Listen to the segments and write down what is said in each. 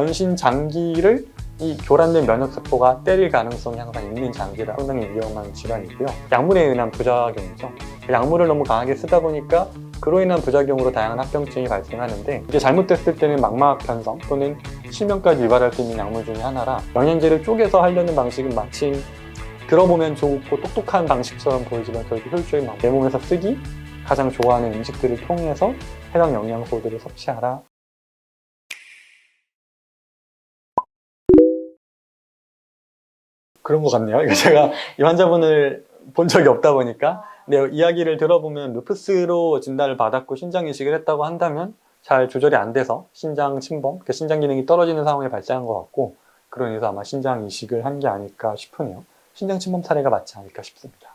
전신 장기를 이 교란된 면역세포가 때릴 가능성이 항상 있는 장기라 상당히 위험한 질환이고요. 약물에 의한 부작용이죠. 약물을 너무 강하게 쓰다 보니까 그로 인한 부작용으로 다양한 합병증이 발생하는데 이게 잘못됐을 때는 망막 변성 또는 실명까지 유발할 수 있는 약물 중에 하나라 영양제를 쪼개서 하려는 방식은 마침 들어보면 좋고 똑똑한 방식처럼 보이지만 결국 효율적인 내 몸에서 쓰기 가장 좋아하는 음식들을 통해서 해당 영양소들을 섭취하라 그런 것 같네요. 제가 이 환자분을 본 적이 없다 보니까 근데 이야기를 들어보면 루푸스로 진단을 받았고 신장 이식을 했다고 한다면 잘 조절이 안 돼서 신장 침범, 그 신장 기능이 떨어지는 상황이 발생한 것 같고 그런 의미에서 아마 신장 이식을 한 게 아닐까 싶으네요. 신장 침범 사례가 맞지 않을까 싶습니다.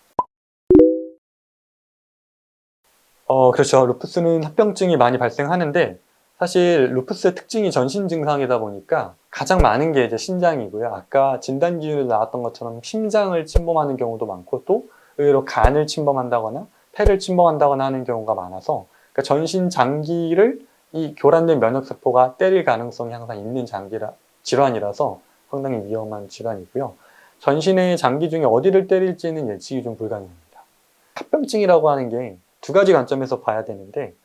어, 그렇죠. 루푸스는 합병증이 많이 발생하는데 사실 루푸스의 특징이 전신 증상이다 보니까 가장 많은 게 이제 신장이고요. 아까 진단 기준으로 나왔던 것처럼 심장을 침범하는 경우도 많고 또 의외로 간을 침범한다거나 폐를 침범한다거나 하는 경우가 많아서 그러니까 전신 장기를 이 교란된 면역세포가 때릴 가능성이 항상 있는 장기라 질환이라서 상당히 위험한 질환이고요. 전신의 장기 중에 어디를 때릴지는 예측이 좀 불가능합니다. 합병증이라고 하는 게 두 가지 관점에서 봐야 되는데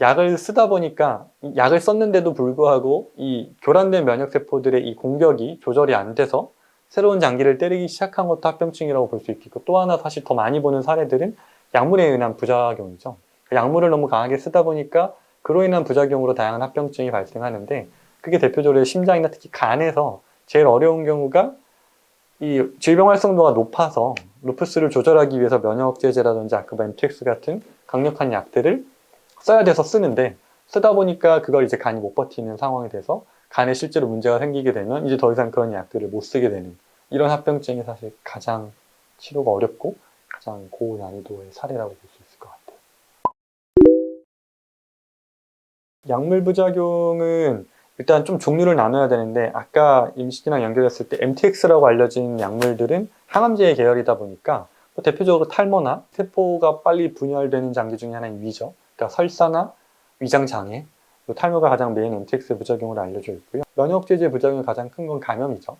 약을 쓰다 보니까 이 약을 썼는데도 불구하고 이 교란된 면역세포들의 이 공격이 조절이 안 돼서 새로운 장기를 때리기 시작한 것도 합병증이라고 볼 수 있겠고 또 하나 사실 더 많이 보는 사례들은 약물에 의한 부작용이죠. 약물을 너무 강하게 쓰다 보니까 그로 인한 부작용으로 다양한 합병증이 발생하는데 그게 대표적으로 심장이나 특히 간에서 제일 어려운 경우가 이 질병 활성도가 높아서 루푸스를 조절하기 위해서 면역 제제라든지 아크바 MTX 같은 강력한 약들을 써야 돼서 쓰는데 쓰다 보니까 그걸 이제 간이 못 버티는 상황이 돼서 간에 실제로 문제가 생기게 되면 이제 더 이상 그런 약들을 못 쓰게 되는 이런 합병증이 사실 가장 치료가 어렵고 가장 고난이도의 사례라고 볼 수 있을 것 같아요. 약물 부작용은 일단 좀 종류를 나눠야 되는데 아까 임식이랑 연결했을 때 MTX라고 알려진 약물들은 항암제의 계열이다 보니까 뭐 대표적으로 탈모나 세포가 빨리 분열되는 장기 중에 하나인 위죠. 그러니까 설사나 위장 장애, 또 탈모가 가장 메인 MTX 부작용으로 알려져 있고요. 면역제제 부작용이 가장 큰 건 감염이죠.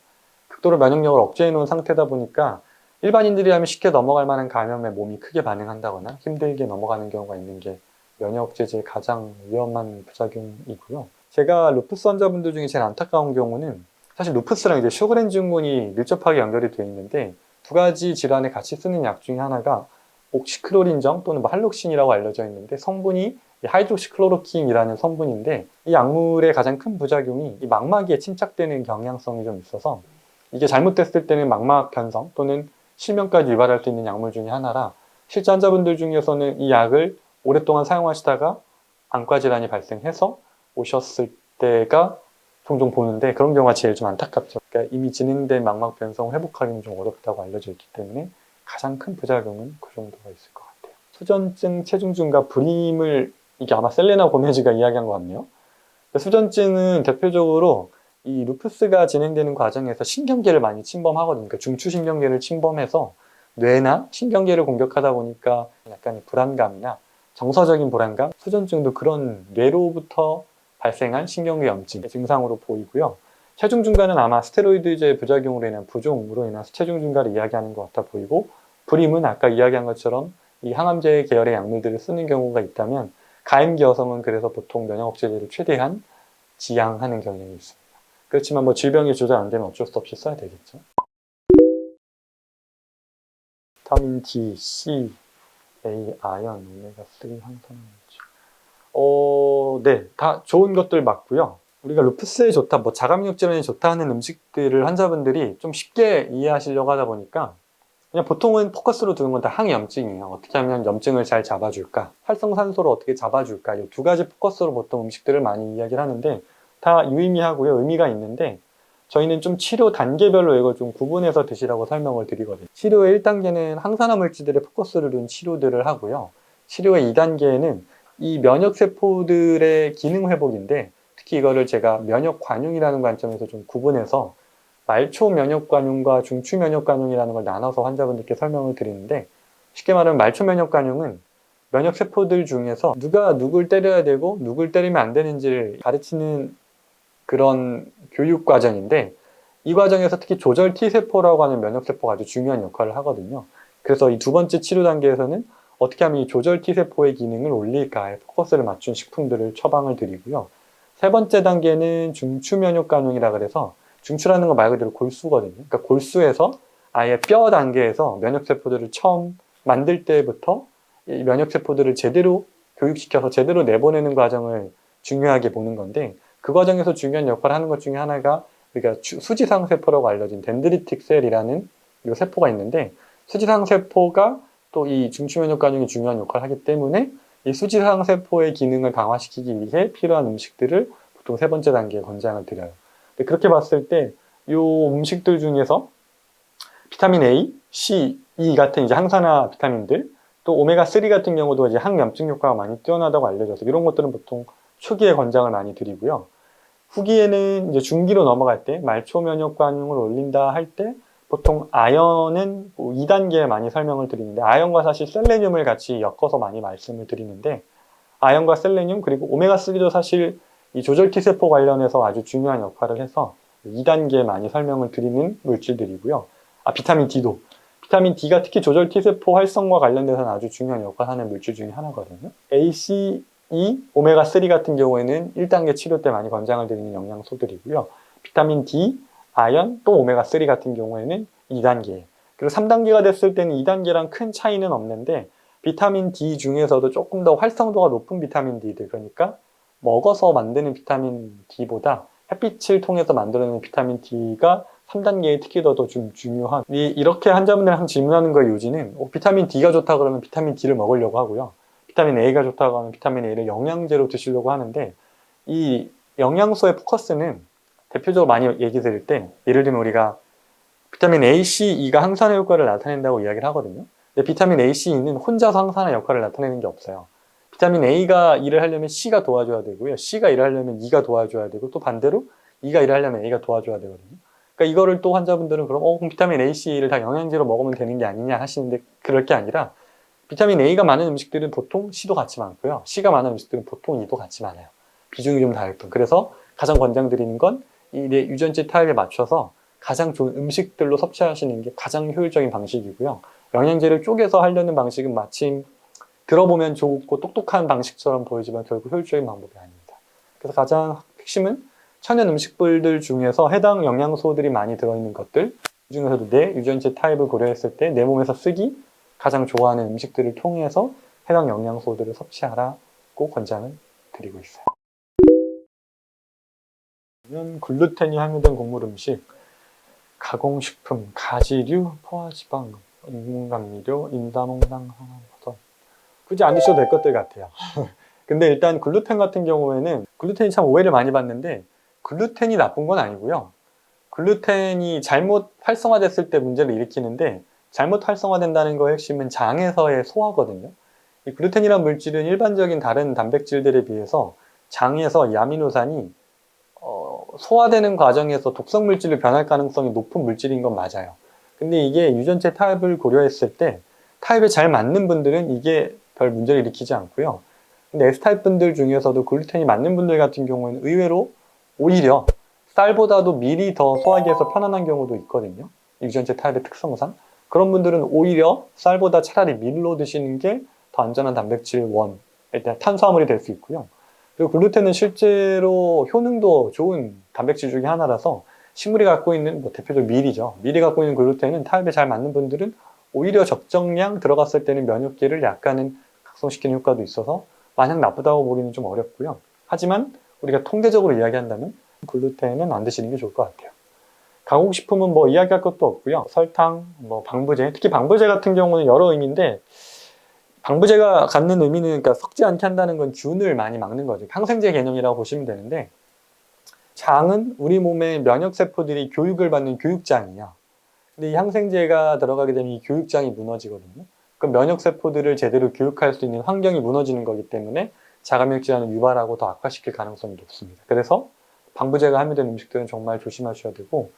극도로 면역력을 억제해 놓은 상태다 보니까 일반인들이라면 쉽게 넘어갈 만한 감염에 몸이 크게 반응한다거나 힘들게 넘어가는 경우가 있는 게 면역제제의 가장 위험한 부작용이고요. 제가 루푸스 환자분들 중에 제일 안타까운 경우는 사실 루푸스랑 이제 쇼그렌 증후군이 밀접하게 연결이 되어 있는데 두 가지 질환에 같이 쓰는 약 중에 하나가 옥시클로린정 또는 뭐 할록신이라고 알려져 있는데 성분이 하이드록시클로로킨이라는 성분인데 이 약물의 가장 큰 부작용이 이 망막에 침착되는 경향성이 좀 있어서 이게 잘못됐을 때는 망막 변성 또는 실명까지 유발할 수 있는 약물 중에 하나라 실제 환자분들 중에서는 이 약을 오랫동안 사용하시다가 안과 질환이 발생해서 오셨을 때가 종종 보는데 그런 경우가 제일 좀 안타깝죠. 그러니까 이미 진행된 망막 변성을 회복하기는 좀 어렵다고 알려져 있기 때문에 가장 큰 부작용은 그 정도가 있을 것 같아요. 수전증, 체중증과 불임을 이게 아마 셀레나 고메즈가 이야기한 것 같네요. 수전증은 대표적으로 이 루푸스가 진행되는 과정에서 신경계를 많이 침범하거든요. 그러니까 중추신경계를 침범해서 뇌나 신경계를 공격하다 보니까 약간의 불안감이나 정서적인 불안감, 수전증도 그런 뇌로부터 발생한 신경계 염증 증상으로 보이고요. 체중 증가는 아마 스테로이드제 부작용으로 인한 부종으로 인한 체중 증가를 이야기하는 것 같아 보이고 불임은 아까 이야기한 것처럼 이 항암제 계열의 약물들을 쓰는 경우가 있다면 가임기 여성은 그래서 보통 면역 억제제를 최대한 지양하는 경향이 있습니다. 그렇지만 뭐 질병이 조절 안 되면 어쩔 수 없이 써야 되겠죠. 비타민 D, C, A, 아연, 오메가3 항산화물질. 어, 네, 다 좋은 것들 맞고요. 우리가 루푸스에 좋다, 뭐 자가면역 질환에 좋다 하는 음식들을 환자분들이 좀 쉽게 이해하시려고 하다 보니까 그냥 보통은 포커스로 두는 건 다 항염증이에요. 어떻게 하면 염증을 잘 잡아줄까? 활성산소를 어떻게 잡아줄까? 이 두 가지 포커스로 보통 음식들을 많이 이야기를 하는데 다 유의미하고요. 의미가 있는데 저희는 좀 치료 단계별로 이걸 좀 구분해서 드시라고 설명을 드리거든요. 치료의 1단계는 항산화 물질들의 포커스를 둔 치료들을 하고요. 치료의 2단계에는 이 면역세포들의 기능 회복인데 특히 이거를 제가 면역 관용이라는 관점에서 좀 구분해서 말초 면역 관용과 중추 면역 관용이라는 걸 나눠서 환자분들께 설명을 드리는데 쉽게 말하면 말초 면역 관용은 면역 세포들 중에서 누가 누굴 때려야 되고 누굴 때리면 안 되는지를 가르치는 그런 교육 과정인데 이 과정에서 특히 조절 T세포라고 하는 면역세포가 아주 중요한 역할을 하거든요. 그래서 이 두 번째 치료 단계에서는 어떻게 하면 이 조절 T세포의 기능을 올릴까에 포커스를 맞춘 식품들을 처방을 드리고요. 세 번째 단계는 중추 면역 간용이라 그래서 중추라는 건 말 그대로 골수거든요. 그러니까 골수에서 아예 뼈 단계에서 면역 세포들을 처음 만들 때부터 이 면역 세포들을 제대로 교육시켜서 제대로 내보내는 과정을 중요하게 보는 건데 그 과정에서 중요한 역할을 하는 것 중에 하나가 우리가 주- 수지상 세포라고 알려진 덴드리틱 셀이라는 이 세포가 있는데 수지상 세포가 또 이 중추 면역 간용이 중요한 역할을 하기 때문에 이 수지상 세포의 기능을 강화시키기 위해 필요한 음식들을 보통 세 번째 단계에 권장을 드려요. 근데 그렇게 봤을 때 이 음식들 중에서 비타민 A, C, E 같은 이제 항산화 비타민들 또 오메가 3 같은 경우도 이제 항염증 효과가 많이 뛰어나다고 알려져서 이런 것들은 보통 초기에 권장을 많이 드리고요. 후기에는 이제 중기로 넘어갈 때 말초 면역 반응을 올린다 할 때 보통 아연은 2단계에 많이 설명을 드리는데 아연과 사실 셀레늄을 같이 엮어서 많이 말씀을 드리는데 아연과 셀레늄 그리고 오메가 3도 사실 이 조절 T세포 관련해서 아주 중요한 역할을 해서 2단계에 많이 설명을 드리는 물질들이고요. 아 비타민 D도 비타민 D가 특히 조절 T세포 활성과 관련돼서는 아주 중요한 역할을 하는 물질 중에 하나거든요. A, C, E, 오메가 3 같은 경우에는 1단계 치료 때 많이 권장을 드리는 영양소들이고요. 비타민 D, 아연, 또 오메가 3 같은 경우에는 2단계. 그리고 3단계가 됐을 때는 2단계랑 큰 차이는 없는데 비타민 D 중에서도 조금 더 활성도가 높은 비타민 D들 그러니까 먹어서 만드는 비타민 D보다 햇빛을 통해서 만들어내는 비타민 D가 3단계에 특히 더 좀 중요한 이- 이렇게 환자분들이랑 질문하는 거의 요지는 어, 비타민 D가 좋다 그러면 비타민 D를 먹으려고 하고요. 비타민 A가 좋다고 하면 비타민 A를 영양제로 드시려고 하는데 이 영양소의 포커스는 대표적으로 많이 얘기 드릴 때 예를 들면 우리가 비타민 A, C, E가 항산화 효과를 나타낸다고 이야기를 하거든요. 근데 비타민 A, C, E는 혼자서 항산화 역할을 나타내는 게 없어요. 비타민 A가 일을 하려면 C가 도와줘야 되고요. C가 일을 하려면 E가 도와줘야 되고 또 반대로 E가 일을 하려면 A가 도와줘야 되거든요. 그러니까 이거를 또 환자분들은 그럼 어, 그럼 비타민 A, C를 다 영양제로 먹으면 되는 게 아니냐 하시는데 그럴 게 아니라 비타민 A가 많은 음식들은 보통 C도 같이 많고요. C가 많은 음식들은 보통 E도 같이 많아요. 비중이 좀 다를 뿐. 그래서 가장 권장드리는 건 이 내 유전체 타입에 맞춰서 가장 좋은 음식들로 섭취하시는 게 가장 효율적인 방식이고요. 영양제를 쪼개서 하려는 방식은 마침 들어보면 좋고 똑똑한 방식처럼 보이지만 결국 효율적인 방법이 아닙니다. 그래서 가장 핵심은 천연 음식들 중에서 해당 영양소들이 많이 들어있는 것들 그 중에서도 내 유전체 타입을 고려했을 때 내 몸에서 쓰기 가장 좋아하는 음식들을 통해서 해당 영양소들을 섭취하라고 권장을 드리고 있어요. 는 글루텐이 함유된 곡물 음식, 가공식품, 가지류, 포화지방, 인공감미료, 인삼 홍당, 항암버섯 굳이 안 드셔도 될 것들 같아요. 근데 일단 글루텐 같은 경우에는 글루텐이 참 오해를 많이 받는데 글루텐이 나쁜 건 아니고요. 글루텐이 잘못 활성화됐을 때 문제를 일으키는데 잘못 활성화된다는 거의 핵심은 장에서의 소화거든요. 이 글루텐이란 물질은 일반적인 다른 단백질들에 비해서 장에서 이 아미노산이 어, 소화되는 과정에서 독성 물질로 변할 가능성이 높은 물질인 건 맞아요. 근데 이게 유전체 타입을 고려했을 때 타입에 잘 맞는 분들은 이게 별 문제를 일으키지 않고요. 근데 S타입 분들 중에서도 글루텐이 맞는 분들 같은 경우에는 의외로 오히려 쌀보다도 밀이 더 소화하기에서 편안한 경우도 있거든요. 유전체 타입의 특성상. 그런 분들은 오히려 쌀보다 차라리 밀로 드시는 게 더 안전한 단백질 원, 일단 탄수화물이 될 수 있고요. 그리고 글루텐은 실제로 효능도 좋은 단백질 중에 하나라서 식물이 갖고 있는 뭐 대표적으로 밀이죠. 밀이 갖고 있는 글루텐은 타입에 잘 맞는 분들은 오히려 적정량 들어갔을 때는 면역계를 약간은 각성시키는 효과도 있어서 마냥 나쁘다고 보기는 좀 어렵고요. 하지만 우리가 통계적으로 이야기한다면 글루텐은 안 드시는 게 좋을 것 같아요. 가공식품은 뭐 이야기할 것도 없고요. 설탕, 뭐 방부제, 특히 방부제 같은 경우는 여러 의미인데 방부제가 갖는 의미는 그러니까 섞지 않게 한다는 건 균을 많이 막는 거죠. 항생제 개념이라고 보시면 되는데 장은 우리 몸의 면역 세포들이 교육을 받는 교육장이야. 근데 이 항생제가 들어가게 되면 이 교육장이 무너지거든요. 그럼 면역 세포들을 제대로 교육할 수 있는 환경이 무너지는 거기 때문에 자가면역 질환을 유발하고 더 악화시킬 가능성이 높습니다. 그래서 방부제가 함유된 음식들은 정말 조심하셔야 되고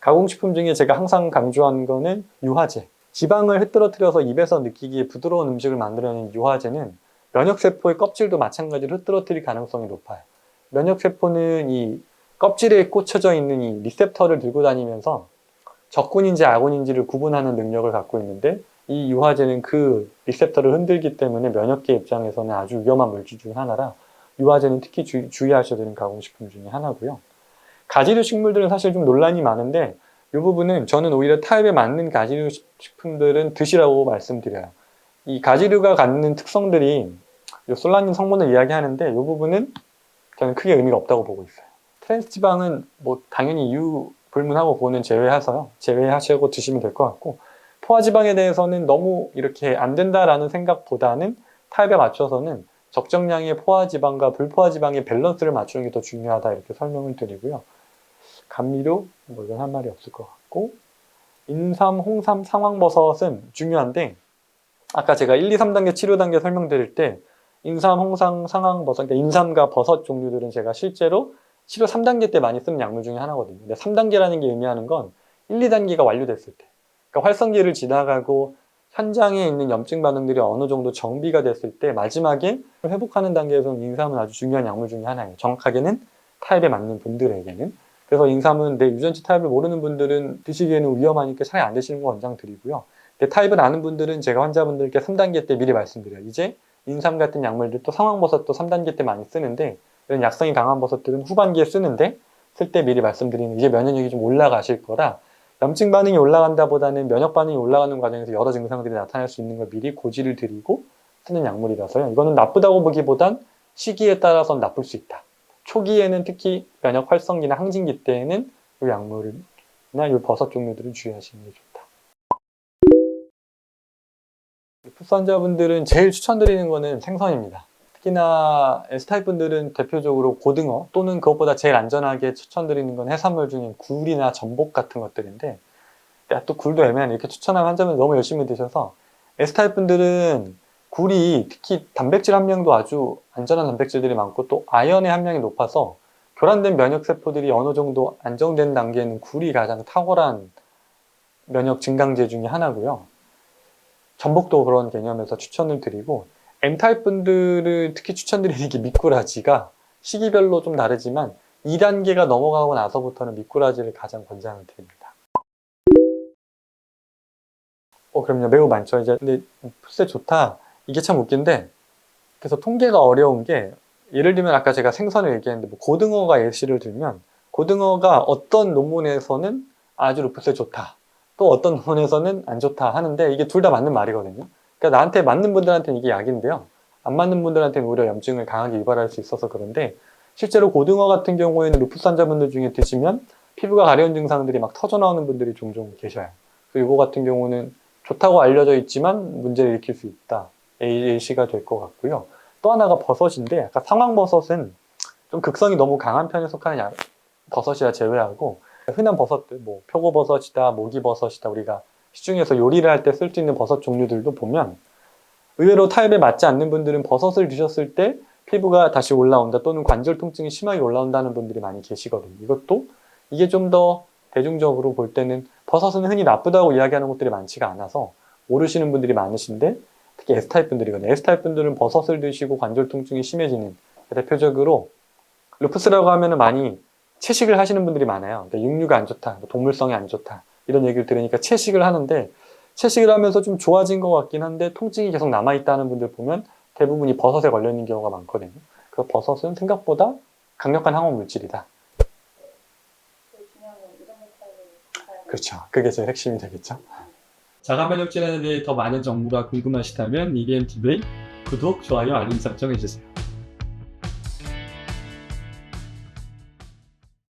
가공식품 중에 제가 항상 강조한 거는 유화제. 지방을 흩뜨러뜨려서 입에서 느끼기에 부드러운 음식을 만들어내는 유화제는 면역세포의 껍질도 마찬가지로 흩뜨러뜨릴 가능성이 높아요. 면역세포는 이 껍질에 꽂혀져 있는 이 리셉터를 들고 다니면서 적군인지 아군인지를 구분하는 능력을 갖고 있는데 이 유화제는 그 리셉터를 흔들기 때문에 면역계 입장에서는 아주 위험한 물질 중 하나라 유화제는 특히 주, 주의하셔야 되는 가공식품 중에 하나고요. 가지류 식물들은 사실 좀 논란이 많은데 이 부분은 저는 오히려 타입에 맞는 가지류 식품들은 드시라고 말씀드려요. 이 가지류가 갖는 특성들이 이 솔라닌 성분을 이야기하는데 이 부분은 저는 크게 의미가 없다고 보고 있어요. 트랜스 지방은 뭐 당연히 이유 불문하고 보는 제외해서요. 제외하시고 드시면 될 것 같고 포화 지방에 대해서는 너무 이렇게 안 된다라는 생각보다는 타입에 맞춰서는 적정량의 포화 지방과 불포화 지방의 밸런스를 맞추는 게 더 중요하다 이렇게 설명을 드리고요. 감미료 뭐 이건 한 말이 없을 것 같고 인삼, 홍삼, 상황버섯은 중요한데 아까 제가 1, 2, 3단계 치료 단계 설명드릴 때 인삼, 홍삼, 상황버섯, 그러니까 인삼과 버섯 종류들은 제가 실제로 치료 3단계 때 많이 쓰는 약물 중에 하나거든요. 근데 3단계라는 게 의미하는 건 1, 2단계가 완료됐을 때. 그러니까 활성기를 지나가고 현장에 있는 염증 반응들이 어느 정도 정비가 됐을 때 마지막에 회복하는 단계에서는 인삼은 아주 중요한 약물 중에 하나예요. 정확하게는 타입에 맞는 분들에게는. 그래서 인삼은 내 유전치 타입을 모르는 분들은 드시기에는 위험하니까 차라리 안 드시는 거 권장드리고요. 근데 타입을 아는 분들은 제가 환자분들께 3단계 때 미리 말씀드려요. 이제 인삼 같은 약물들 또 상황버섯도 3단계 때 많이 쓰는데 이런 약성이 강한 버섯들은 후반기에 쓰는데 쓸 때 미리 말씀드리는 이제 면역력이 좀 올라가실 거라 염증 반응이 올라간다 보다는 면역 반응이 올라가는 과정에서 여러 증상들이 나타날 수 있는 걸 미리 고지를 드리고 쓰는 약물이라서요. 이거는 나쁘다고 보기보단 시기에 따라서는 나쁠 수 있다. 초기에는 특히 면역 활성기나 항진기 때에는 이 약물이나 이 버섯 종류들을 주의하시는 게 좋다. 푸스 환자분들은 제일 추천드리는 거는 생선입니다. 특히나 S타입 분들은 대표적으로 고등어 또는 그것보다 제일 안전하게 추천드리는 건 해산물 중에 굴이나 전복 같은 것들인데 야, 또 굴도 애매한 이렇게 추천하는 환자분 너무 열심히 드셔서 S타입 분들은 굴이 특히 단백질 함량도 아주 안전한 단백질들이 많고 또 아연의 함량이 높아서 교란된 면역 세포들이 어느 정도 안정된 단계에는 굴이 가장 탁월한 면역 증강제 중에 하나고요. 전복도 그런 개념에서 추천을 드리고 M타입 분들을 특히 추천드리는 게 미꾸라지가 시기별로 좀 다르지만 2단계가 넘어가고 나서부터는 미꾸라지를 가장 권장을 드립니다. 어, 그럼요. 매우 많죠. 이제, 근데, 풀세 좋다. 이게 참 웃긴데, 그래서 통계가 어려운 게, 예를 들면 아까 제가 생선을 얘기했는데, 뭐 고등어가 예시를 들면, 고등어가 어떤 논문에서는 아주 루프스에 좋다. 또 어떤 논문에서는 안 좋다 하는데, 이게 둘 다 맞는 말이거든요. 그러니까 나한테 맞는 분들한테는 이게 약인데요. 안 맞는 분들한테는 오히려 염증을 강하게 유발할 수 있어서 그런데 실제로 고등어 같은 경우에는 루푸스 환자분들 중에 드시면 피부가 가려운 증상들이 막 터져 나오는 분들이 종종 계셔요. 그리고 이거 같은 경우는 좋다고 알려져 있지만 문제를 일으킬 수 있다. AAC가 될 것 같고요. 또 하나가 버섯인데 아까 상황버섯은 좀 극성이 너무 강한 편에 속하는 약, 버섯이라 제외하고 흔한 버섯들 뭐 표고버섯이다, 모기버섯이다 우리가 시중에서 요리를 할 때 쓸 수 있는 버섯 종류들도 보면 의외로 타입에 맞지 않는 분들은 버섯을 드셨을 때 피부가 다시 올라온다 또는 관절 통증이 심하게 올라온다는 분들이 많이 계시거든요. 이것도 이게 좀 더 대중적으로 볼 때는 버섯은 흔히 나쁘다고 이야기하는 것들이 많지가 않아서 모르시는 분들이 많으신데 특히 S타입 분들이거든요. S타입 분들은 버섯을 드시고 관절 통증이 심해지는 대표적으로 루푸스라고 하면은 많이 채식을 하시는 분들이 많아요. 그러니까 육류가 안 좋다, 뭐 동물성이 안 좋다 이런 얘기를 들으니까 채식을 하는데 채식을 하면서 좀 좋아진 것 같긴 한데 통증이 계속 남아있다는 분들 보면 대부분이 버섯에 걸려 있는 경우가 많거든요. 그 버섯은 생각보다 강력한 항원 물질이다. 그렇죠. 그게 제일 핵심이 되겠죠. 자가 면역 질환에 대해 더 많은 정보가 궁금하시다면 EBM TV의 구독, 좋아요, 알림 설정 해주세요.